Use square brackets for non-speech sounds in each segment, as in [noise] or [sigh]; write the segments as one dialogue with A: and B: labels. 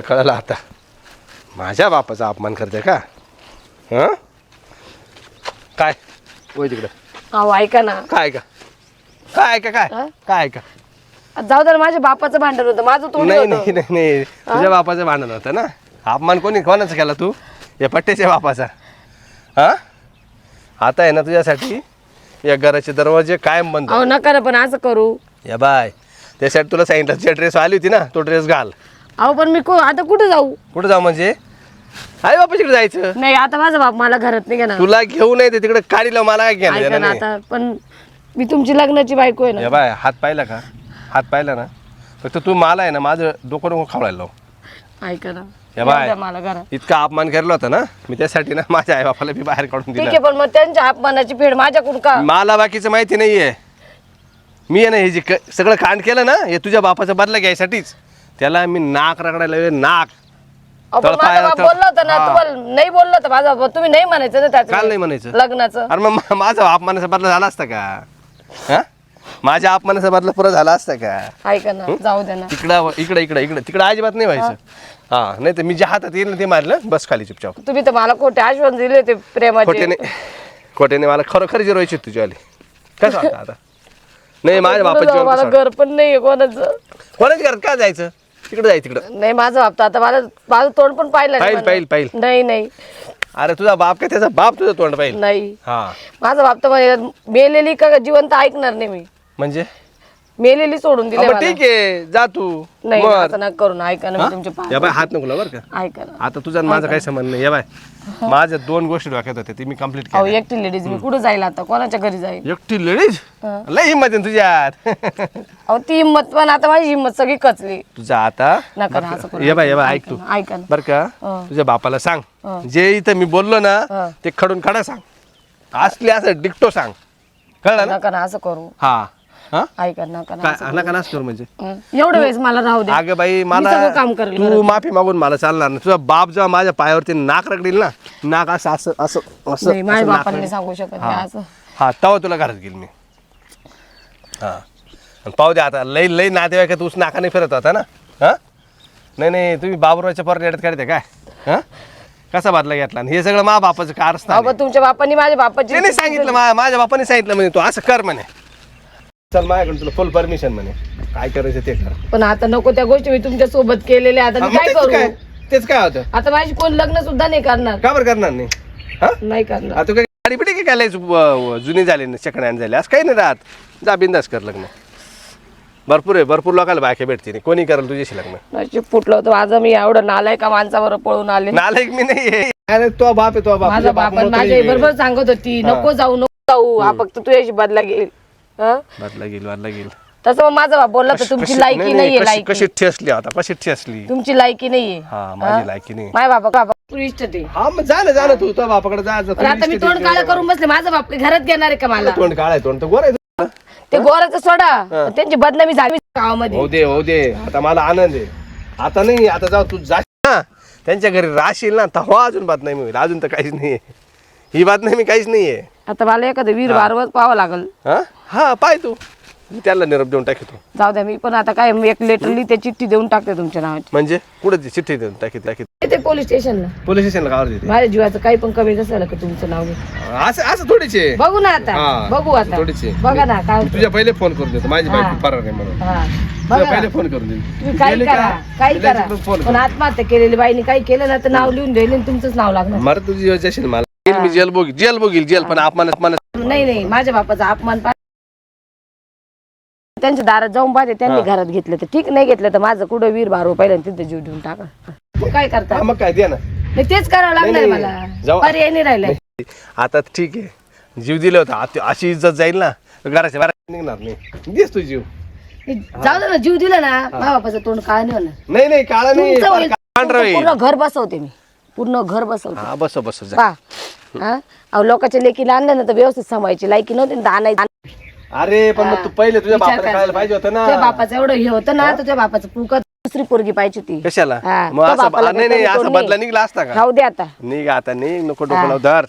A: कळलं आता. माझ्या बापाचा अपमान करते का? हं? काय? वय तिकडं.
B: अहो ऐका ना.
A: काय का? काय का काय?
B: हं?
A: काय का
B: जाऊ दे ना, माझ्या बापाचं भांडण होतं. माझं तोंड
A: नाही नाही नाही नाही. तुझ्या बापाचं भांडण होतं ना? अपमान कोणी कोणाचा केला तू? या पट्ट्याच्या बापाचा. हा? आता आहे ना तुझ्यासाठी? या घराचे दरवाजे कायम बंद.
B: अहो नका ना पण असं करू.
A: या बाय. त्यासाठी तुला सांगितलं तुझ्या ड्रेस आली होती ना तो ड्रेस घाल.
B: अहो पण मी को आता कुठे जाऊ?
A: कुठं जाऊ म्हणजे? आई बापाच्याकडे जायचं.
B: नाही आता माझा बाप मला घरात नाही घेणार.
A: तुला घेऊ नये ते तिकडे काढीला मला काय घेणं
B: ऐका
A: देणं
B: ना
A: नाही.
B: आता पण मी तुमची लग्नाची बायको आहे ना.
A: या बाय हात पाहिला का? हात पाहिला ना? फक्त तू मला आहे ना माझं डोकं डोकं खावडायला लाव.
B: ऐका ना.
A: या बाय.
B: येऊ द्या मला घरात.
A: इतका अपमान केला होता ना? मी त्यासाठी ना माझ्या आई बापाला मी बाहेर काढून
B: ठीक
A: दिलं.
B: आहे पण मग त्यांच्या अपमानाची फेड माझ्याकडून का?
A: मला बाकीचं माहिती नाहीये. मी आहे ना हे जे क- सगळं कांड केलं ना हे तुझ्या बापाचा बदला घ्यायसाठीच. त्याला मी नाक रगडायला लावले, नाक.
B: अहो, पण
A: तळपाय-
B: माझा बाप
A: तळ-
B: बोलला होता ना
A: हा.
B: तुम्हाला नाही बोलला होता माझा बाप. तुम्ही नाही म्हणायचं ना
A: काल नाही म्हणायचं.
B: लग्नाचं.
A: अरे मग मा- माझा अपमानाचा बदला झाला असता का? हा? माझ्या अपमानाचा बदला पुरा झाला असता का?
B: ऐका ना? जाऊ दे ना.
A: इकडं इकडं इकडं इकडं. तिकडं अजिबात नाही व्हायचं. हा. नाही तर मी ज्या हातात येईल ना ते मारलं बस खाली चुपचाप.
B: तुम्ही तर मला खोटे आश्वासन दिले होते प्रेमाचे.
A: खोट्याने खोट्याने मला खरोखर जिरवायची होती तुझी आली कसं आता? नाही माझ्या
B: पुढं
A: बापाची
B: जाऊ, मला घर पण नाहीये कोणाचं.
A: कोणाच्या घरात काय जायचं? तिकडे जाय तिकडं.
B: नाही माझं बाप तर आता मला माझं तोंड पण पाहिलं नाही
A: पाहिल
B: मला.
A: पाहिल पाहिल.
B: नाही नाही.
A: अरे तुझा बाप काय त्याचा बाप तुझं तोंड पाहिल?
B: नाही.
A: हा.
B: माझा बाप तर म्हणे, मेलेली का जिवंत ऐकणार नाही मी.
A: म्हणजे?
B: मेलेली सोडून दिले
A: मग
B: मला.
A: ठीक आहे जा तू.
B: नाही. असं नका करू ना ऐका ना
A: या बाय हात नको लावू बरं का.
B: ऐका ना.
A: आता तुझा आणि माझा काही संबंध नाही. या बाय. माझ्या दोन गोष्टी डोक्यात होत्या ती मी कंप्लीट
B: अहो
A: केल्या.
B: एकटी लेडीज मी कुठं जाईल आता? कोणाच्या घरी जाईल?
A: एकटी लेडीज लय हिंमत आहे ना तुझ्यात.
B: अहो ती हिंमत पण आता माझी हिंमत सगळी कचली
A: तुझा आता
B: नका ना असं करू
A: ये बाय ये बाय ऐक तू.
B: ना, ऐका ना.
A: बर का. तुझ्या बापाला सांग. जे इथं मी बोललो ना. ते खडून खडा सांग. असले असं डिक्टो सांग. कळलं ना?
B: नका ना असं करू.
A: हा. हा?
B: ऐका ना,
A: काय नाच करू. म्हणजे.
B: एवढं वेळेस मला राहू दे.
A: अगं बाई
B: मी
A: मला
B: सगळं काम करेल
A: तू माफी मागून मला चालणार नाही. तुझा बाप जेव्हा माझ्या पायावरती नाक रगडील ना नाक असं असं असं असं
B: नाही माझ्या
A: असं नाक रगडील.
B: सांगू शकत नाही असं.
A: हा तेव्हा तुला घरात घेईल मी. हा. आणि पाहू दे आता लई लई नातेवाईक तूच नाका नाही फिरत होता ना. हा? नाही नाही तुम्ही बाबुराच्या पर रेड्यात काढते काय? हा? कसा बदला घेतला? आणि हे सगळं मा बापाचं कारस्थान
B: अहो
A: आहे.
B: पण तुमच्या बापांनी माझ्या बापाची
A: सांगितलं मा- माझ्या बापाने सांगितलं म्हणे तू असं कर म्हणे. चल माझ्याकडे तुला फुल परमिशन म्हणे. काय करायचं ते कर
B: पण आता नको त्या गोष्टी मी तुमच्यासोबत केलेल्या आता
A: हा,
B: मी
A: मग
B: काय
A: तेच काय?
B: करू?
A: तेच काय होतं?
B: आता माझी कोण लग्न सुद्धा नाही करणार.
A: का बरं करणार नाही? हा?
B: नाही करणार.
A: आता तू काय गाडी पिटी काय काय जुनी झाली ना चकड्यान झाली. असं काही नाही राहत. जा बिंदास कर लग्न. भरपूर आहे भरपूर लोकांना बायका भेटते कोणी करेल तुझ्याशी लग्न?
B: नशीब फुटलं होतं माझं. मी एवढं नालाय का माणसावर पळून आले?
A: नालायक मी नाही. अरे तो बाप आहे तो बाप.
B: माझा
A: तुझ्या
B: बाप माझ्या बरोबर सांगत होती नको जाऊ नको जाऊ. हा फक्त तुझ्याशी बदला घेईल. हं?
A: बदला गेल बदला गेल.
B: तसं मग माझा बाप बोलला तर तुमची लायकी नाहीये
A: कशी
B: लायकी.
A: कशी ठेसली आता कशी ठेसली?
B: तुमची लायकी नाहीये.
A: हा माझी लायकी नाही.
B: माझ्या बाबा बाबा तू इष्ट ते.
A: हा मग ना जा ना तू तो बापाकडे जा जा.
B: पण आता मी तोंड काळ करून बसले माझा बाप काही घरात घेणार आहे का मला?
A: तोंड काळ आहे तोंड तर.
B: ते गोराचं सोडा. त्यांची बदनामी झाली गावामध्ये.
A: हो दे हो दे आता मला आनंद आहे. आता नाही आता जाऊ तू जा. ना त्यांच्या घरी राहशील ना तेव्हा अजून बात नाही होईल अजून तर काहीच नाहीये. ही बात नाही मी काहीच नाहीये.
B: आता मला एखादं वीर वारवत पाहावं लागल.
A: हा? हा पाय तू. मी त्याला निरोप देऊन टाकतो.
B: जाऊ द्या मी पण आता काय मी एक लेटर लिहिते चिठ्ठी देऊन टाकते तुमच्या नावाची.
A: म्हणजे? कुठं ती चिठ्ठी देऊन टाकी टाकी
B: ते पोलीस स्टेशनला
A: पोलीस स्टेशनला कावर देते?
B: माझ्या जीवाचं काही पण कमी नसेल का तुमचं नाव.
A: असं असं थोडीच आहे.
B: बघू ना आता
A: हा,
B: बघू आता.
A: थोडीच आहे.
B: बघा ना काय
A: तुझ्या पहिले फोन करून देतो. माझी
B: हा.
A: बायको फरार आहे म्हणून.
B: हा.
A: तुझ्या
B: बघा
A: पहिले
B: ना.
A: फोन करून
B: तुम्ही काही
A: गेली
B: करा
A: का?
B: काही करा.
A: फोन
B: पण
A: कर.
B: आत्महत्या केलेली बाईने काही केलं ना तर नाव लिहून देईल आणि तुमचंच नाव लागणार.
A: मर तुझी योजना असेल मला. येईल मी जेल बघील जेल बघील जेल पण अपमान अपमान.
B: नाही नाही माझ्या बापाचा अपमान पा- त्यांच्या दारात जाऊन पाहते त्यांनी घरात घेतलं तर ठीक नाही घेतलं तर माझं कुठं वीर भारू पाहिलं तिथे जीव देऊन टाका. मग काय करता?
A: हा, मग काय दे ना.
B: नाही तेच करावं लागणार
A: नाही,
B: मला.
A: जाऊ-
B: पर्याय नाही राहिलाय
A: आता ठीक आहे. जीव दिला होता. आता अशी इज्जत जाईल ना घराच्या बाहेर निघणार नाही. दिस तू जीव.
B: जाऊ दे ना जीव दिला ना माझ्या बापाचं तोंड काळ नाही होणार.
A: नाही नाही काळा नाही
B: तुमचं
A: फार
B: होईल.
A: पांढरा
B: तुमचं
A: होईल.
B: पूर्ण घर बसवते मी. पूर्ण घर बसवते
A: हा बस बस जा.
B: पा. हा? अहो लोकांच्या लेकीला आणलं ना तर व्यवस्थित सांभाळायची. लायकी नव्हती ना तर आणायची
A: अरे पण मग तू पहिले तुझ्या
B: विचार
A: बापाला
B: करा.
A: कळायला पाहिजे होतं
B: तुझ्या
A: ना
B: बापाचं एवढं हे होतं ना तुझ्या बापाचं पुरकत दुसरी पोरगी पाहिजे
A: कशाला?
B: हा,
A: मग
B: तो
A: असं
B: बापाला
A: नाही नाही
B: काही
A: असं
B: कोणी
A: बदला निघला असता का?
B: राहू दे आता.
A: निघ आता निघ नको डोकं धर.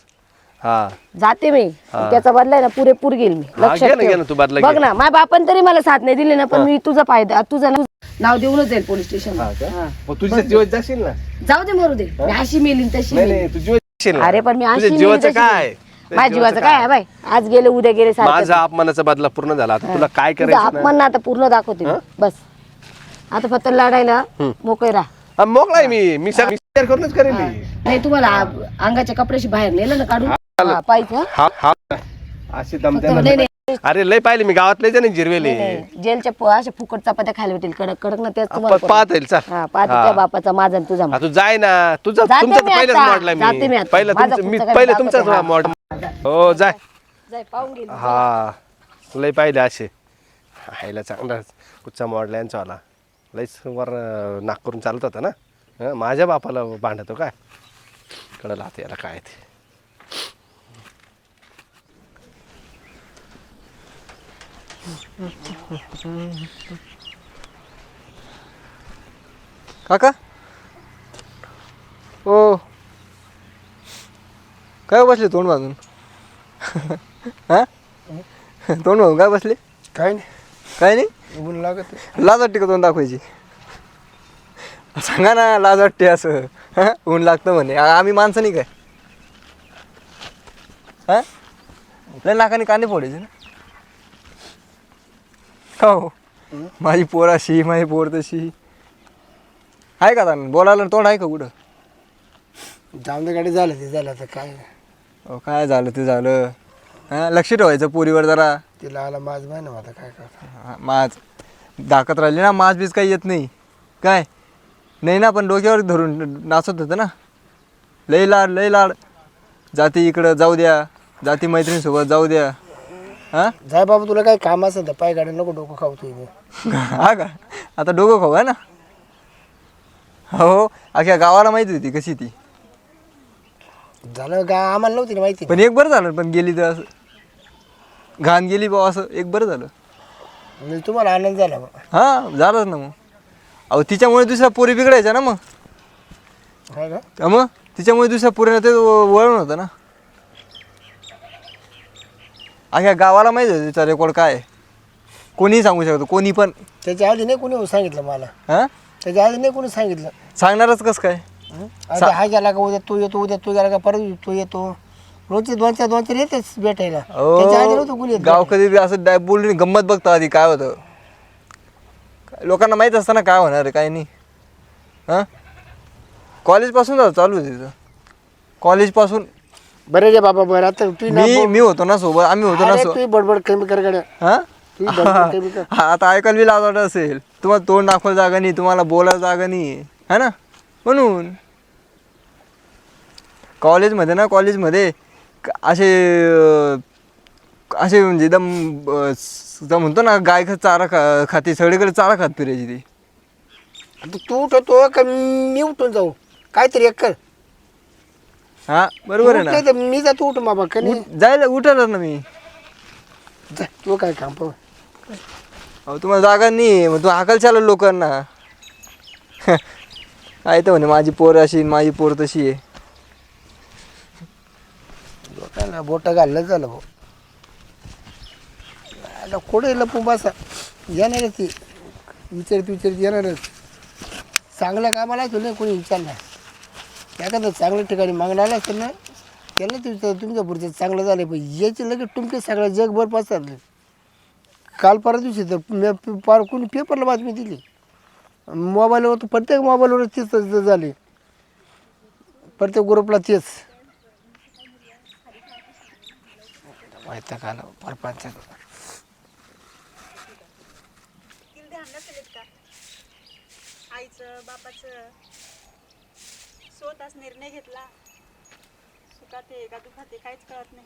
A: हा.
B: जाते मी. त्याचा बदला आहे ना पुरेपूर घेईल मी.
A: हा,
B: लक्षात
A: घे ना,
B: ठेव.
A: घे ना, तू बदला
B: बघ
A: घे.
B: ना माझ्या बापान तरी मला साथ नाही दिली ना पण मी तुझा फायदा तुझं नाव देऊनच जाईल पोलीस स्टेशन
A: हा का? मग तुझ्या जीवात जाशील ना?
B: जाऊ दे मरू दे. मी अशी मेलीन तशी
A: नाही
B: मेलीन.
A: नाही तू जीवात जाशील ना.
B: अरे पण मी अशी
A: तुझ्या जीवाचं काय.
B: माझ्या जीवाचं काय? आहे बाय आज गेले उद्या गेले सारखं.
A: माझा अपमानाचा बदला पूर्ण झाला. आता तुला काय
B: तुझं
A: करायचं ना?
B: अपमान ना आता पूर्ण दाखवते मी. बस. आता फक्त लढायला मोकळे राहा.
A: हा, मोकळा आहे मी मी सगळं शेअर करूनच करेन मी.
B: नाही तुम्हाला अंगाच्या कपड्याशी बाहेर नेलं ना काढून? हा, पाहिजे हं?
A: हा हा. अशी
B: नाही नाही.
A: अरे लय पाहिले मी गावातले ना जिरवेले.
B: नाही, जेलच्या प- अशा फुकट चपात्या खायला भेटेल. कडक कडक ना त्याच तुम्हाला
A: प- पाहता येईल चल.
B: हा पाहते त्या बापाचा माझा आणि तुझा
A: हा, तू जाय ना. तुझं
B: जाते
A: तुमचं तर
B: मी
A: पहिलेच
B: आता,
A: मॉडला
B: जाते मी.
A: मी
B: आता.
A: पहिलं
B: माझा
A: तुमचं मी
B: पुढचा
A: पहिलं तुमचाच
B: हा.
A: मॉड हो जाय.
B: जाय पाहून गेली.
A: हा. लय पाहिले असे. हायला चांगला कुठचा मॉडला यांचा आला लयच वर अं, नाक करून चालत होता ना? हं, माझ्या बापाला भांडतो काय? कळलं आता याला काय ते?
C: काका? ओ. काय बसले तोंड बांधून हा? तोंड बांधून काय बसले?
D: काय नाही.
C: काय नाही?
D: ऊन लागत
C: लाज वाटते का तोंड दाखवायची? सांगा ना लाज वाटते असं. हा? ऊन लागतं म्हणे. आ- आम्ही माणसं नाही काय? हा? लय नाकाने कांदे फोडायचे ना? का हो माझी पोर अशी माझी पोर तशी. आहे का ताण बोलायला तोंड आहे का कुठं?
D: जाऊन गाडी झालं ते झालं आता काय.
C: अहो, काय झालं ते झालं. हा लक्ष ठेवायचं पोरीवर जरा.
D: तिला आला माझ महिना आता काय करता.
C: हा, माज. दाखत राहिली ना माज बीज काही येत नाही. काय? नाही ना पण डोक्यावर धरून नाचत होतं ना. लई लाड लई लाड. जाती इकडं जाऊ द्या. जाती मैत्रिणीसोबत जाऊ द्या. हा?
D: जाय बाबा तुला काय काम असेल तर पाय गाडी नको डोकं खाऊ तू
C: हा का? आता डोकं खाऊ आहे ना? हो अख्या गावाला माहिती होती कशी ती.
D: झालं का आम्हाला नव्हती ना माहिती.
C: पण एक बरं झालं पण गेली तर असं घाण गेली बा असं एक बरं झालं.
D: म्हणजे तुम्हाला आनंद झाला बा.
C: हां झालंच ना मग. अहो तिच्यामुळे दुसऱ्या पोरी बिघडायच्या ना मग.
D: काय का?
C: मग? तिच्यामुळे दुसऱ्या पोरीनं ते वळण होतं ना. अख्या गावाला माहिती होतं तिचा रेकॉर्ड काय आहे. कोणीही सांगू शकतो कोणी पण.
D: त्याच्या आधी नाही कोणी सांगितलं मला.
C: हां?
D: त्याच्या आधी नाही कोणी सांगितलं.
C: सांगणारच कसं काय?
D: आता हा गेला का उद्या तू येतो उद्या तू गेला का परत तू येतो. रोजचे दोन चार दोन चार येतेच भेटायला. त्याच्या आधी नव्हतं कोणी
C: अहो
D: येत
C: गाव कधी असं डाय बोलून गंमत बघतो आधी काय होतं. काय लोकांना माहीत असतं ना काय होणार आहे काय नाही. हां? कॉलेजपासून चालू आहे तिथं कॉलेजपासून
D: बरं रे बाबा बरं. आता तू ना
C: मी मी होतो ना सोबत आम्ही होतो ना सोबत
D: तू बडबड कमी कर गाड्या.
C: हा?
D: तू बडबड [laughs] कमी कर.
C: हा, आता ऐकायला बी लाज वाटत असेल. तुम्हाला तोंड दाखवायला जागा नाही तुम्हाला बोलायला जागा नाही. है ना? म्हणून. कॉलेजमध्ये ना कॉलेजमध्ये क- असे अं, असे म्हणजे एकदम अं, स- एकदम म्हणतो ना गाय खा चारा खा खाते सगळीकडे चारा खात फिरायची ती.
D: आता तू उठवतो का मी उठून जाऊ. काहीतरी एक कर.
C: हा बरोबर आहे ना?
D: तर मी जातो उठ बाबा का नाही?
C: उठ- जायला उठायला ना मी.
D: जा, तू काय काम पाहू.
C: अहो तुम्हाला जागा नाही मग तू हाकल चालू लोकांना. आहे तर म्हणे माझी पोर अशी आणि माझी पोर तशी आहे.
D: लोकांना बोट घाललं झालं भाऊ. आता कुठे लपून बसा? येणारच ती. विचारत विचारत येणारच. चांगल्या कामाला तुला कोणी विचारणार. एखादं चांगल्या ठिकाणी मागणार आलं असेल ना त्याला तुमचं तुमच्या पुढचं चांगलं झालं पण याचे लगेच तुमचे सगळ्या जगभर पसरले. काल परवा दिवशी तर मी पार कोणी पेपरला बातमी दिली. मोबाईलवर तर प्रत्येक मोबाईलवर तेच झाले. प्रत्येक ग्रुपला तेच. माहिती का परपंच
E: आईचं बापाचं. स्वतःच निर्णय घेतला. सुखात का दुखात काहीच कळत नाही.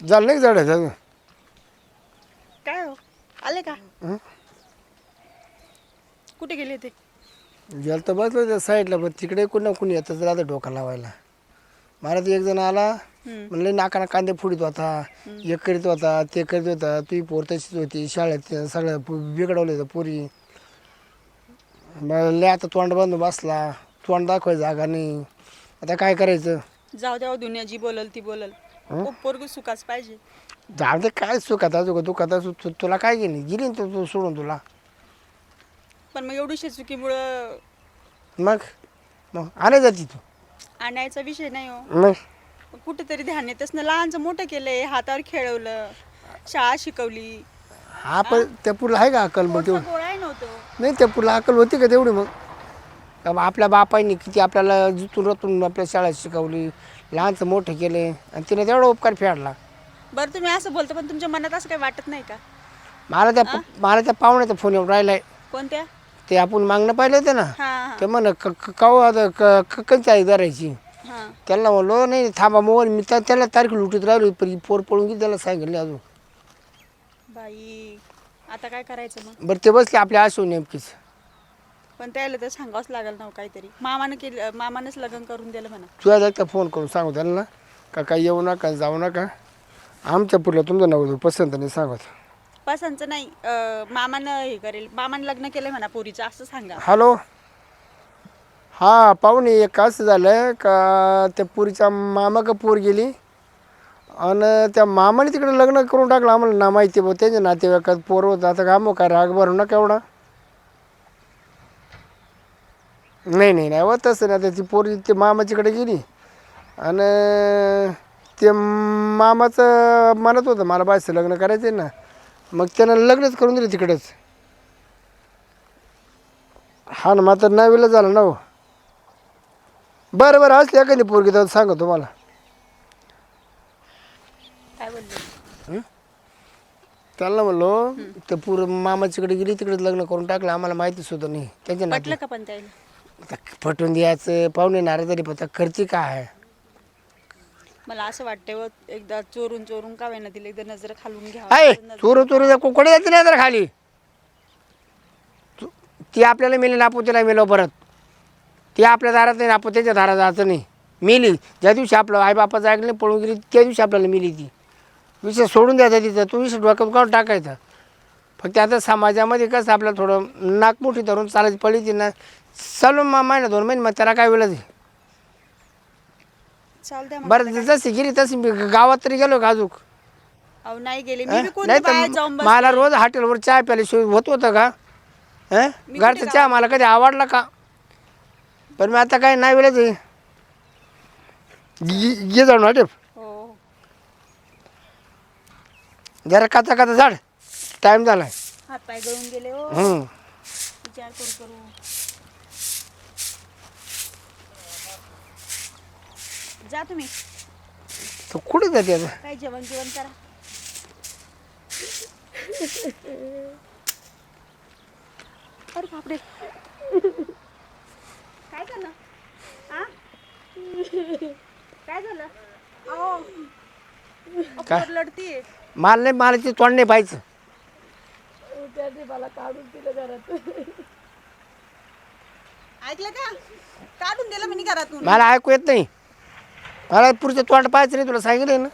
D: झालं नाही झाड? झालं.
E: काय हो? आले का? कुठे गेले ते?
D: गेलं तर बसलो त्या साईडला पण तिकडे कोण ना कोणी येतं राहतं डोका लावायला. मला तर एक जण आला म्हणलं नाकाना कांदे फुडीत होता एक करीत होता ते करीत होता ती पोर तशीच होती शाळेत सगळं पु- बिघडवलं होतं पोरी. मला लय आता तोंड बांधून बसला. तोंड दाखवायचं जागा नाही. आता काय करायचं?
E: जाऊ द्या हो, दुनिया जी बोलल ती बोलल. ओ पोरग सुखाच पाहिजे.
D: जाऊ दे काय सुखात असू का दुखात असू तुला काय गेली गेली ना तू तू सोडून तुला.
E: पण मग एवढीशा चुकीमुळं
D: मग? मग आले जाती तू.
E: आणायचा विषय नाही हो.
D: मग?
E: कुठेतरी ध्यान येतच ना. लहानचं मोठं केलंय हातावर खेळवलं शाळा शिकवली.
D: हा पण त्या पुरला आहे का अक्कल मग तेवढी?
E: गोळाही नव्हतं.
D: नाही त्या पुरला अक्कल होती का तेवढी मग? का आपल्या बापांनी किती आपल्याला जिथून रतून आपल्या शाळेत शिकवली लहानचं मोठं केले आणि तिने तेवढा उपकार फेडला.
E: बरं तुम्ही असं बोलता पण तुमच्या मनात असं काही वाटत नाही का?
D: मला त्या मला त्या पाहुण्याचा फोन येऊन राहिलाय.
E: कोणत्या?
D: ते आपण मागणं पाहिलं होतं ना?
E: हा हा.
D: ते म्हण काऊ आता क- क- कंची आई धरायची.
E: हा.
D: त्याला म्हणलो नाही थांबा मोबाईल मी त्या- त्याला तारीख लुटीत राहिलो पण ही पोर पळून गेली त्याला सांगितलं अजून.
E: बाई आता काय करायचं मग?
D: बरं ते बसले आपल्या आशू नेमकीच.
E: पण त्याला तर सांगावंच लागेल ना हो काहीतरी. मामानं केलं मामानंच लग्न करून दिलं म्हणा.
D: तुझ्या एकदा फोन करून सांगू त्याला ना का काही येऊ नका जाऊ नका. आमच्या पुढलं तुमचं नवं पसंत नाही सांगत.
E: पसंतचं नाही अं, मामानं हे करेल. मामानं लग्न केलंय म्हणा पोरीचं असं सांगा.
D: हॅलो? हा पाहुणे एक असं झालं का त्या पुरीच्या मामा का पोर गेली? आणि त्या मामाने तिकडे लग्न करून टाकलं आम्हाला ना माहिती बघ त्यांच्या नातेवाईकात पोर होतं. आता काम काय राग भरू नका एवढा. नाही नाही नाही व तसं नाही. आता ती पोरी ते मामाच्याकडे गेली. आणि ते मामाचं म्हणत होतं मला बायचं लग्न करायचं आहे ना. मग त्यानं लग्नच करून दिलं तिकडंच. हा ना मात्र नवीला झालं ना हो. बरं बरं असली एखादी पोरगी तर सांगा तुम्हाला
E: काय बोलले
D: त्याला म्हणलो ते पूर मामाच्याकडे गेली तिकडे लग्न करून टाकलं आम्हाला माहिती सुद्धा नाही. त्यांच्या नाते
E: पटलं का पण त्याला?
D: आता पटवून द्यायचं पाहुणे नाराज तरी पण खर्ची काय आहे?
E: मला असं वाटतंय व एकदा चोरून चोरून का वेना दिले एकदा नजर खालून घ्या
D: आहे चोर चोर कुकडे जायचं नाही तर खाली? तू- ती आपल्याला मिळेल आपण तिला मिळव परत. ती आपल्या दारात नाही आपण त्याच्या दारात जायचं नाही. मिली ज्या दिवशी आपलं आईबापाचं ऐकलं नाही, पळून गेली त्या दिवशी आपल्याला मिली ती. विषय सोडून द्यायचा तिथं. तो विषय डोक्यात काढून टाकायचा. फक्त आता समाजामध्ये कसं आपल्याला थोडं नाकमुठी धरून चालायची पडली ती ना. चालू मा महिना दोन महिने मग त्याला काय वेळ
E: चालतंय मग
D: बरं जशी गेली तशी मी गावात तरी गेलो का अजून?
E: अहो नाही गेले. मी बी कोणत्या
D: नाही
E: बाहेर
D: तर
E: जाऊन बस
D: मला रोज हॉटेलवर चहा प्यायला शिवाय होत होतं का? हं घरचा चहा मला कधी आवडला का? पण मी आता काय नाही वेळेच घे जाऊन हॉटेल
E: हो
D: जरा काचा काचा झाड. टाईम झालाय.
E: हात पाय गळून गेले हो. विचार करू करू. जा तुम्ही.
D: तो कुठे जाते आता?
E: काय जेवण जेवण करा. अरे बापरे. काय झालं? आ? काय झालं? अहो.
D: काय?
E: पोर लढतीये
D: मला नाही मला ते तोंड नाही पाहायचं.
E: ऐकलं का? काढून दिलं मी घरातून.
D: मला ऐकू येत नाही. मला पुढचं तोंड पाहायचं नाही तुला सांगितलं ना.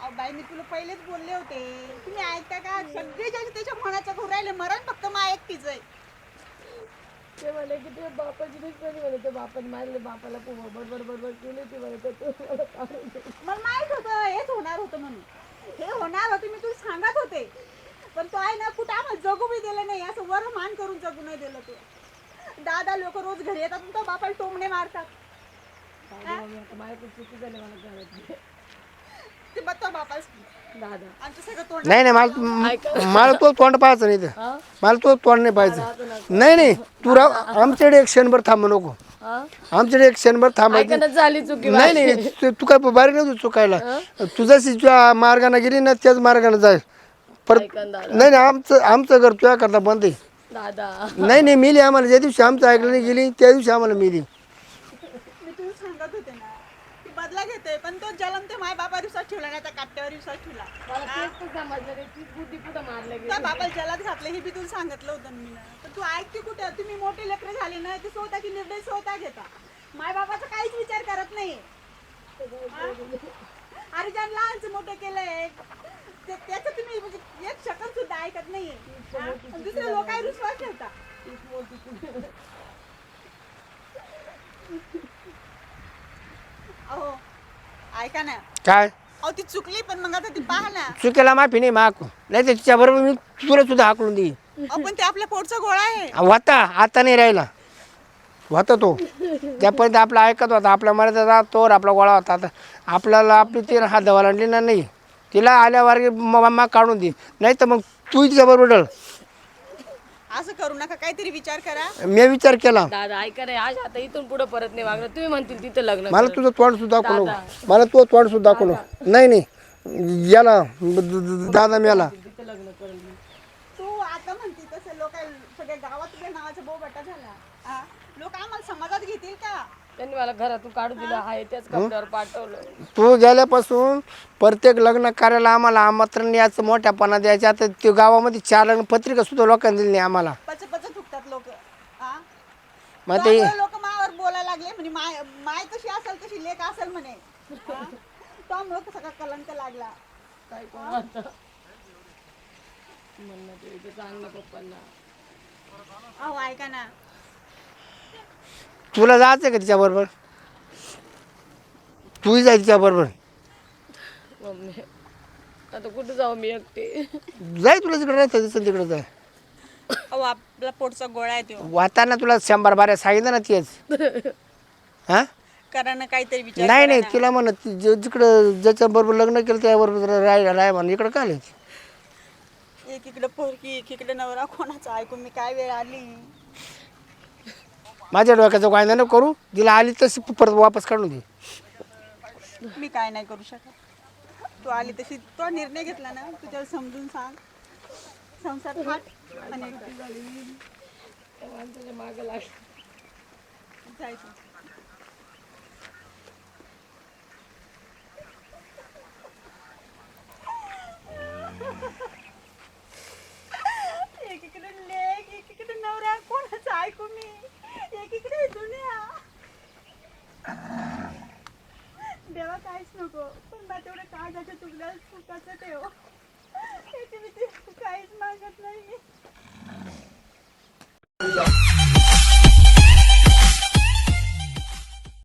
E: अहो बाई मी तुला पहिलेच बोलले होते. तुम्ही ऐकता का? सगळे ज्याचे त्याच्या मनाचं घेऊन राहिले. मरण फक्त मा एकटीच आहे.
B: ते म्हणे की ते बापाची दुश्मनी म्हणे ते बापाने मारले बापाला पोहा बरोबर बरोबर केली ती म्हणे तर तो मला काढून दे.
E: मला माहीत होतं हेच होणार होतं म्हणून. हे होणार होते मी तुला सांगत होते. पण तो आहे ना कुठं आम्हाला जगू बी दिलं नाही असं वर मान करून जगू नाही दिलं तो. दादा लोक रोज घरी येतात आणि तो बापाला टोमणे मारतात.
B: आता माझ्याकडे चुकी झाली मला करायची
E: ते बघ तो बापाला
B: दादा.
E: आमचं सगळं तोंड
D: नाही नाही मला मला तो तोंड पाहायचं नाही तर
B: हा?
D: मला तो तोंड नाही पाहायचं. नाही नाही तू राव आमच्याकडे एक क्षणभर थांबू नको.
B: हा?
D: आमच्याकडे एक क्षणभर थांबायचं
B: ऐकण्यात झाली चुकी
D: नाही नाही तू- तू काय बारीक नाही तू चुकायला. तू जशी तुझ्या मार्गाने गेली ना त्याच मार्गाने जाय परत
B: दादा.
D: नाही नाही आमचं आमचं घर तुझ्या करता बंद आहे.
B: दादा.
D: नाही नाही मिली आम्हाला ज्या दिवशी आमचं ऐकलं नाही गेली त्या दिवशी आम्हाला मिली
E: मी तुला सांगत होते ना ती बदला घेते पण तो जलम ते माय बाबा दिवसात ठेवला नाही त्या काट्यावर दिवसात ठेवला.
B: मला तेच तर समजलं नाही तीच बुद्धी कुठं मारल्या गेली.
E: त्या बाबाला जलात घातलं हे बी तुला सांगितलं होतं ना मी. ना पण तू ऐकते कुठे तुम्ही मोठे लेकरं झाले ना ते स्वतःची निर्णय स्वतः घेता. माय बाबाचा काहीच विचार करत नाही. हा? अरे ज्या लहानचं मोठं केलंय ते- त्याचं तुम्ही म्हणजे एक शकल सुद्धा ऐकत नाहीये हा? आणि दुसरे लोक विश्वास ठेवता. अहो ऐका ना.
D: काय?
E: अहो ती चुकली पण मग आता ती पहा ना.
D: चुकीला माफी नाही माग. नाही तर तिच्याबरोबर मी तुला सुद्धा हाकलून देईन.
E: अहो पण ते आपल्या पोटचा गोळा आहे.
D: होता. आता नाही राहिला. होता तो. त्यापर्यंत आपला ऐकत होता. आपल्या मर्यादा तोवर आपला गोळा होता. आता आपल्याला आपली ती हात धवायला आणली ना नाही. तिला आल्यावर मग काढून दे नाही तर मग तू तिच्याबरोबर डळ
E: असं करू नका काहीतरी विचार करा.
D: मी विचार केला.
B: दादा ऐका रे आज आता इथून पुढे परत नाही वागणार. तुम्ही म्हणतील तिथं लग्न
D: मला. तुझं तोंड सुद्धा दाखवलो मला तुझं तोंड सुद्धा दाखवलो नाही नाही. याला द- द- दादा मेला
B: तिथं लग्न करून
E: तू आता म्हणते तसं लोक सगळ्या गावात तुझ्या नावाचा बोबटा झाला. हा? लोक आम्हाला समाजात घेतील का?
B: त्यांनी मला घरातून काढून दिलं आहे त्याच कपड्यावर पाठवलं.
D: तू गेल्यापासून प्रत्येक लग्न कार्याला आम्हाला आमंत्रण याचं मोठ्यापणा द्यायचं. आता ते गावामध्ये चार लग्न पत्रिका सुद्धा लोकांनी दिली नाही आम्हाला.
E: पच पच लोक.
D: मग ते
E: लोक मावर बोलायला लागले म्हणजे माय माय कशी असेल तशी लेख असेल म्हणे. हा? तो लोक सगळा कलंक लागला?
B: काय कोण म्हणतं? म्हणणं ते पप्पांना.
E: अहो ऐका ना.
D: तुला जायचं का तिच्याबरोबर? तूही जाय तिच्याबरोबर.
B: मम्मी आता कुठं जाऊ मी एकटे?
D: जाय तुला तिकडे दिसेल तिकडे जाय.
E: अहो आपला पोटचा गोळा आहे तो.
D: वाताना तुला शंभर बाऱ्या सांगितलं ना तेच. हा?
E: करा ना काहीतरी विचार
D: नाही
E: करा
D: नाही
E: ना.
D: तिला जे- जिकडं ज्याच्याबरोबर लग्न केलं त्याबरोबर राहायला राय म्हणून इकडं काय आलं?
E: एकीकडे पोरकी एकीकडे नवरा कोणाचा ऐकून मी काय वेळ आली?
D: माझ्या डोक्याचं वायदा न करू? तिला आली तशी परत वापस काढून दे.
E: मी काय नाही करू शकत. तू आली तशी तो निर्णय घेतला ना तुझ्या समजून सांग. संसार थाट आणि एकटी झाली. जायचं. that's